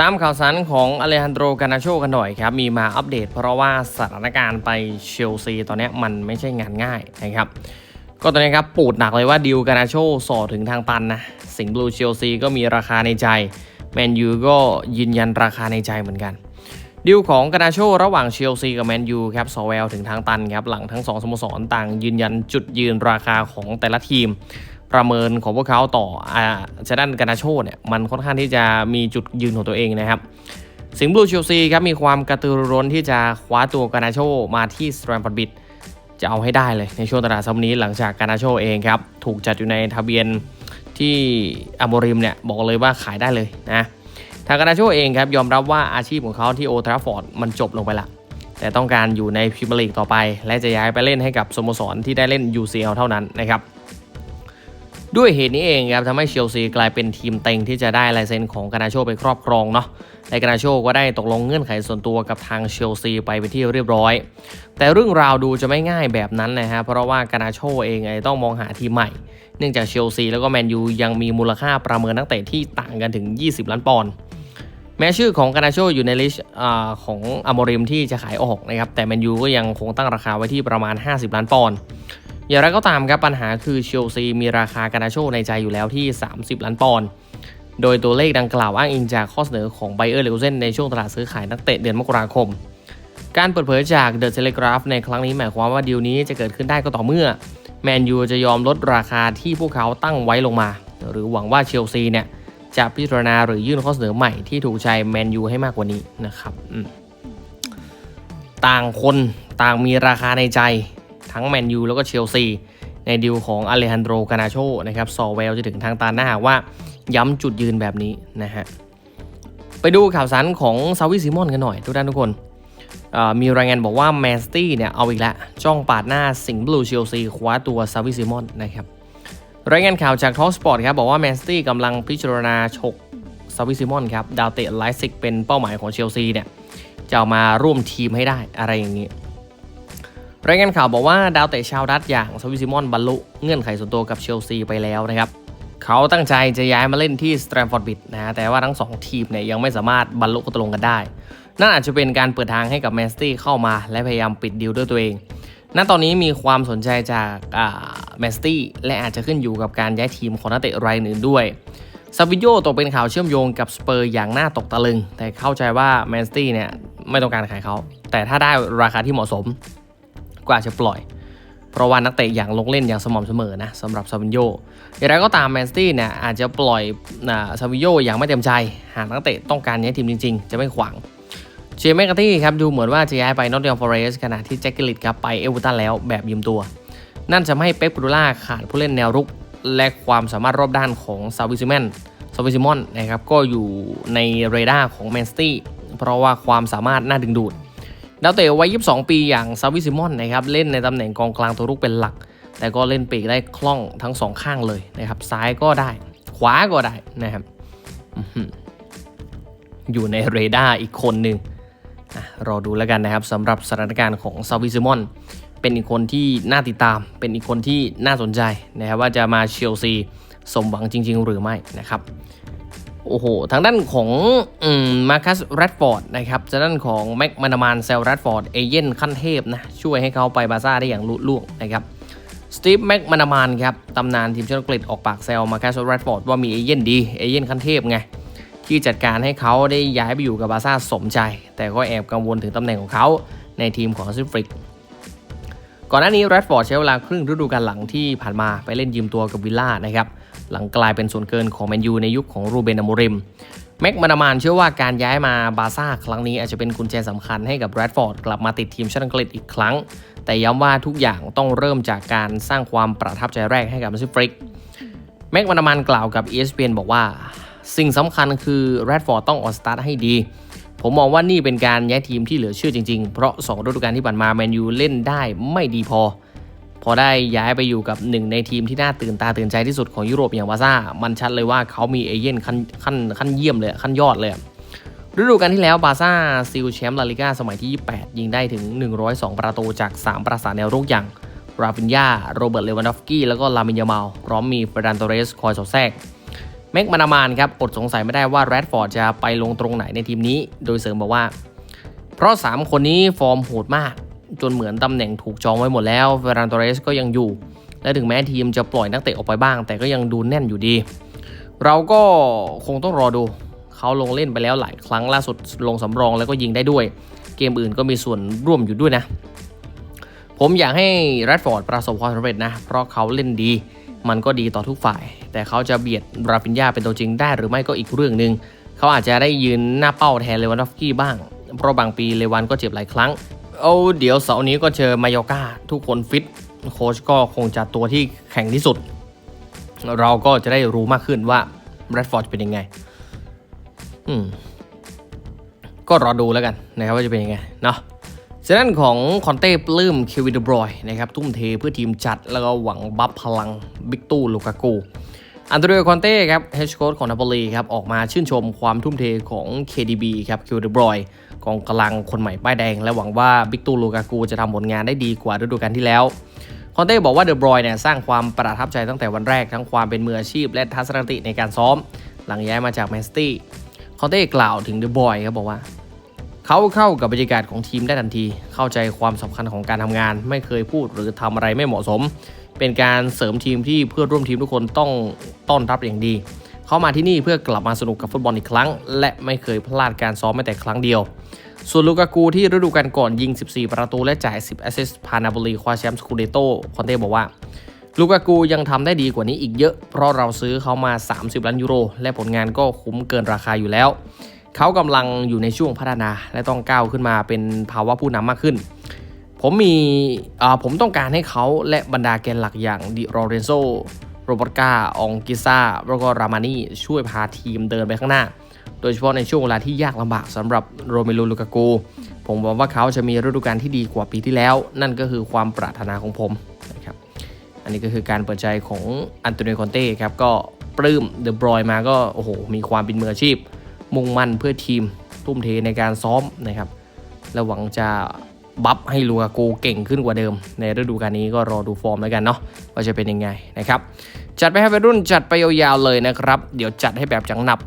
ตามข่าวสารของอเลฮันโดกานาโชกันหน่อยครับ มีมาอัปเดตเพราะว่าสถานการณ์ไปเชลซีตอนนี้มันไม่ใช่งานง่ายนะครับ ก็ตอนนี้ครับปูดหนักเลยว่าดิวกานาโชส่อถึงทางตันนะ สิงห์บลูเชลซีก็มีราคาในใจ แมนยูก็ยืนยันราคาในใจเหมือนกัน ดิวของกานาโชระหว่างเชลซีกับแมนยูครับสอแววถึงทางตันครับหลังทั้งสองสโมสรต่างยืนยันจุดยืนราคาของแต่ละทีม ประเมินของพวกเขาต่ออาชด้านกานาโชเนี่ยมันค่อนข้างที่จะมีจุดยืนของตัวเองนะครับ สิงห์บลูเชลซีครับมีความกระตือรือร้นที่จะคว้าตัวกานาโชมาที่สแตรมฟอร์ดบิดจะเอาให้ได้เลยในช่วงตลาดซัมนี้หลังจากกานาโชเองครับถูกจัดอยู่ในทะเบียนที่อโมริมเนี่ยบอกเลยว่าขายได้เลยนะทางกานาโชเองครับยอมรับว่าอาชีพของเขาที่โอทราฟอร์ดมันจบลงไปละแต่ต้องการอยู่ในพรีเมียร์ลีกต่อไป และจะย้ายไปเล่นให้กับสโมสรที่ได้เล่น UCL เท่านั้นนะครับ ด้วยเหตุนี้เองครับทำให้เชลซีกลายเป็นทีมเต็งที่จะได้ลายเซ็นของกานาโชไปครอบครองเนาะและกานาโชก็ได้ตกลงเงื่อนไขส่วนตัวกับทางเชลซีไปเป็นที่เรียบร้อย แต่เรื่องราวดูจะไม่ง่ายแบบนั้นนะฮะเพราะว่ากานาโชเองไอต้องมองหาทีมใหม่ เนื่องจากเชลซีแล้วก็แมนยูยังมีมูลค่าประเมินนักเตะที่ต่างกันถึง 20 ล้านปอนด์แม้ชื่อของกานาโชอยู่ในลิสต์อาของอโมริมที่จะขายออกนะครับแต่แมนยูก็ยังคงตั้งราคาไว้ที่ประมาณ 50 ล้านปอนด์ อย่างไรก็ตามครับปัญหาคือเชลซีมีราคากานาโชในใจอยู่แล้วที่ 30 ล้านปอนด์ โดยตัวเลขดังกล่าวอ้างอิงจากข้อเสนอของไบเออร์เลวเซนในช่วงตลาดซื้อขายนักเตะเดือนมกราคม การเปิดเผยจากเดอะเทเลกราฟในครั้งนี้หมายความว่าดีลนี้จะเกิดขึ้นได้ก็ต่อเมื่อแมนยูจะยอมลดราคาที่พวกเขาตั้งไว้ลงมา หรือหวังว่าเชลซีเนี่ยจะพิจารณาหรือยื่นข้อเสนอใหม่ที่ถูกใจแมนยูให้มากกว่านี้นะครับต่างคนต่างมีราคาในใจ ทั้งแมนยูแล้วก็เชลซี ในดีลของอเลฮันโดกานาโชนะครับซอแววจะถึงทางตาหน้าหากว่าย้ำจุดยืนแบบนี้นะฮะไปดูข่าวสารของซาวิซิมอนกันหน่อยทุกท่านทุกคนมีรายงานบอกว่าแมนสตี้เนี่ยเอาอีกแล้วจ้องปาดหน้าสิงห์บลูเชลซีคว้าตัวซาวิซิมอนนะครับรายงานข่าวจากทอสปอร์ตครับบอกว่าแมนสตี้กำลังพิจารณาฉกซาวิซิมอนครับดาวเตะไลซิกเป็นเป้าหมายของเชลซีเนี่ยจะเอามาร่วมทีมให้ได้อะไรอย่างนี้ รายงานข่าวบอกว่าดาวเตะชาวดัตช์อย่างสวิซิมอนบรรลุเงื่อนไขส่วนตัวกับเชลซีไปแล้วนะครับเขาตั้งใจจะย้ายมาเล่นที่สแตรมฟอร์ดบิดนะแต่ว่าทั้ง 2 ทีมเนี่ยยังไม่สามารถบรรลุข้อตกลงกันได้ นั่นอาจจะเป็นการเปิดทางให้กับแมนสตี้เข้ามาและพยายามปิดดีลด้วยตัวเอง ณ ตอนนี้มีความสนใจจากแมนสตี้และอาจจะขึ้นอยู่กับการย้ายทีมของนักเตะรายอื่นด้วยซาวิโยตกเป็นข่าวเชื่อมโยงกับสเปอร์อย่างน่าตกตะลึง แต่เข้าใจว่าแมนสตี้เนี่ยไม่ต้องการขายเขา แต่ถ้าได้ราคาที่เหมาะสม ก็อาจะปล่อย เพราะว่านักเตะอย่างลงเล่นอย่างสม่ำเสมอนะสำหรับซาวินโยอย่างไรก็ตามแมนสตี้เนี่ยอาจจะปล่อยซาวิโยอย่างไม่เต็มใจ หากนักเตะต้องการย้ายทีมจริง ๆ จะไม่ขวางเชมแมกาตี้ครับดูเหมือนว่าจะย้ายไปนอตเทลฟอเรสต์ขณะที่แจ็คกิลิตครับไปเอเวอร์ตันแล้วแบบยืมตัว นั่นจะให้เป๊ปปูดูล่าขาดผู้เล่นแนวรุก และความสามารถรอบด้านของซาวิซิแมนซาวิซิมอนนะครับก็อยู่ในเรดาร์ของแมนสตี้เพราะว่าความสามารถน่าดึงดูด ดาวเตะวัย 22 ปีอย่างซาวิซิมอนนะครับเล่นในตำแหน่งกองกลางตัวรุกเป็นหลัก แต่ก็เล่นปีกได้คล่องทั้งสองข้างเลยนะครับ ซ้ายก็ได้ ขวาก็ได้นะครับอยู่ในเรดาร์อีกคนหนึ่งรอดูแล้วกันนะครับสำหรับสถานการณ์ของซาวิซิมอน เป็นอีกคนที่น่าติดตาม เป็นอีกคนที่น่าสนใจนะครับว่าจะมาเชลซีสมหวังจริง ๆ หรือไม่นะครับ โอ้โห ทางด้านของมาคัสแรดฟอร์ดนะครับทางด้านของแม็กมานามานเซลแรดฟอร์ดเอเย่นขั้นเทพนะ ช่วยให้เขาไปบาซ่าได้อย่างลุล่วงนะครับสตีฟแม็กมานามานครับ ตำนานทีมชาติอังกฤษออกปากแซลมาคัสแรดฟอร์ดว่ามีเอเย่นดี เอเย่นขั้นเทพไง ที่จัดการให้เขาได้ย้ายไปอยู่กับบาซ่าสมใจ แต่ก็แอบกังวลถึงตำแหน่งของเขาในทีมของซิฟริกก่อนหน้านี้แรดฟอร์ดใช้เวลาครึ่งฤดูกาลหลังที่ผ่านมาไปเล่นยืมตัวกับวิลล่านะครับ หลังกลายเป็นส่วนเกินของแมนยูในยุคของรูเบนอโมริมแม็กมานามานเชื่อว่าการย้ายมาบาซ่าครั้งนี้อาจจะเป็นกุญแจสำคัญให้กับแรดฟอร์ดกลับมาติดทีมชาติอังกฤษอีกครั้ง แต่ย้ำว่าทุกอย่างต้องเริ่มจากการสร้างความประทับใจแรกให้กับซิฟริกแม็กมานามานกล่าวกับ ESPN บอกว่า สิ่งสำคัญคือแรดฟอร์ดต้องออกสตาร์ทให้ดี ผมมองว่านี่เป็นการย้ายทีมที่เหลือเชื่อจริงๆ เพราะ2ฤดูกาลที่ผ่านมาแมนยูเล่นได้ไม่ดีพอ พอได้ย้ายไปอยู่กับหนึ่งในทีมที่น่าตื่นตาตื่นใจที่สุดของยุโรปอย่างบาซ่า มันชัดเลยว่าเขามีเอเย่นขั้นขั้นขั้นเยี่ยมเลยขั้นยอดเลยฤดูกาลที่แล้วบาซ่าซิลแชมป์ลาลิก้าสมัยที่ 28 ยิงได้ถึง 102 ประตูจาก 3 ประสานแนวรุกอย่างราฟินยาโรเบิร์ตเลวันดอฟกี้ แล้วก็ลามินยามาลพร้อมมีเฟรดันโตเรสคอยสอดแทรกเม็กมานามานครับ อดสงสัยไม่ได้ว่าแรดฟอร์ดจะไปลงตรงไหนในทีมนี้ โดยเสริมบอกว่า เพราะ 3 คนนี้ฟอร์มโหดมาก จนเหมือนตำแหน่งถูกจองไว้หมดแล้วเฟรนโตเรสก็ยังอยู่ และถึงแม้ทีมจะปล่อยนักเตะออกไปบ้าง แต่ก็ยังดูแน่นอยู่ดี เราก็คงต้องรอดู เขาลงเล่นไปแล้วหลายครั้งล่าสุดลงสำรองแล้วก็ยิงได้ด้วย เกมอื่นก็มีส่วนร่วมอยู่ด้วยนะ ผมอยากให้แรดฟอร์ดประสบความสำเร็จนะ เพราะเขาเล่นดี มันก็ดีต่อทุกฝ่าย แต่เขาจะเบียดราฟินยาเป็นตัวจริงได้หรือไม่ก็อีกเรื่องหนึ่งเขาอาจจะได้ยืนหน้าเป้าแทนเลวันดอฟสกี้บ้าง เพราะบางปีเลวันก็เจ็บหลายครั้ง เอาเดี๋ยวเสาร์นี้ก็เจอมายอกาทุกคนฟิตโค้ชก็คงจะตัวที่แข็งที่สุด เราก็จะได้รู้มากขึ้นว่าแรดฟอร์ดเป็นยังไง อืม ก็รอดูแล้วกันนะครับว่าจะเป็นยังไงเนาะฉะนั้นของคอนเต้ปลื้มเควินเดบรอยนะครับ ทุ่มเทเพื่อทีมจัดแล้วก็หวังบัฟพลัง บิ๊กตู้ลูกากู อันโตนิโอคอนเต้ครับเฮดโค้ชของนาโปลีครับออกมาชื่นชมความทุ่มเทของ KDB ครับเควินเดบรอยกองกำลังคนใหม่ป้ายแดง และหวังว่าบิ๊กตูลูกากูจะทำผลงานได้ดีกว่าฤดูกาลที่แล้ว คอนเต้บอกว่าเดอบรอยเนี่ยสร้างความประทับใจตั้งแต่วันแรกทั้งความเป็นมืออาชีพ และทัศนคติในการซ้อม หลังย้ายมาจากแมนซิตี้คอนเต้กล่าวถึงเดอะบอยครับบอกว่า เขาเข้ากับบรรยากาศของทีมได้ทันที เข้าใจความสำคัญของการทำงาน ไม่เคยพูดหรือทำอะไรไม่เหมาะสม เป็นการเสริมทีมที่เพื่อนร่วมทีมทุกคนต้องต้อนรับอย่างดี เขามาที่นี่เพื่อกลับมาสนุกกับฟุตบอลอีกครั้ง และไม่เคยพลาดการซ้อมแม้แต่ครั้งเดียว ส่วนลูกากูที่ฤดูกาลก่อนยิง 14 ประตูและจ่าย 10 แอสซิสต์พานาบลีคว้าแชมป์สกูเดโตคอนเต้บอกว่าลูกากูยังทำได้ดีกว่านี้อีกเยอะ เพราะเราซื้อเขามา 30 ล้านยูโร และผลงานก็คุ้มเกินราคาอยู่แล้ว เขากำลังอยู่ในช่วงพัฒนาและต้องก้าวขึ้นมาเป็นภาวะผู้นำมากขึ้น ผมมีอ่าผมต้องการให้เขาและบรรดาแกนหลักอย่างดิโรเรนโซโรบอตกาองกิซ่าแล้วก็รามานี่ช่วยพาทีมเดินไปข้างหน้า โดยเฉพาะในช่วงเวลาที่ยากลำบากสำหรับโรเมโลลูกากูผมหวังว่าเขาจะมีฤดูกาลที่ดีกว่าปีที่แล้ว นั่นก็คือความปรารถนาของผมนะครับอันนี้ก็คือการเปิดใจของอันโตนิโคอนเต้ครับก็ปลื้มเดอะบรอยมาก็โอ้โหมีความเป็นมืออาชีพ มุ่งมั่นเพื่อทีมทุ่มเทในการซ้อมนะครับและหวังจะบัฟให้ลูกากูเก่งขึ้นกว่าเดิม ในฤดูกาลนี้ก็รอดูฟอร์มแล้วกันเนาะว่าจะเป็นยังไงนะครับ จัดไปให้วัยรุ่นจัดไปยาวๆเลยนะครับ เดี๋ยวจัดให้แบบจังหนับ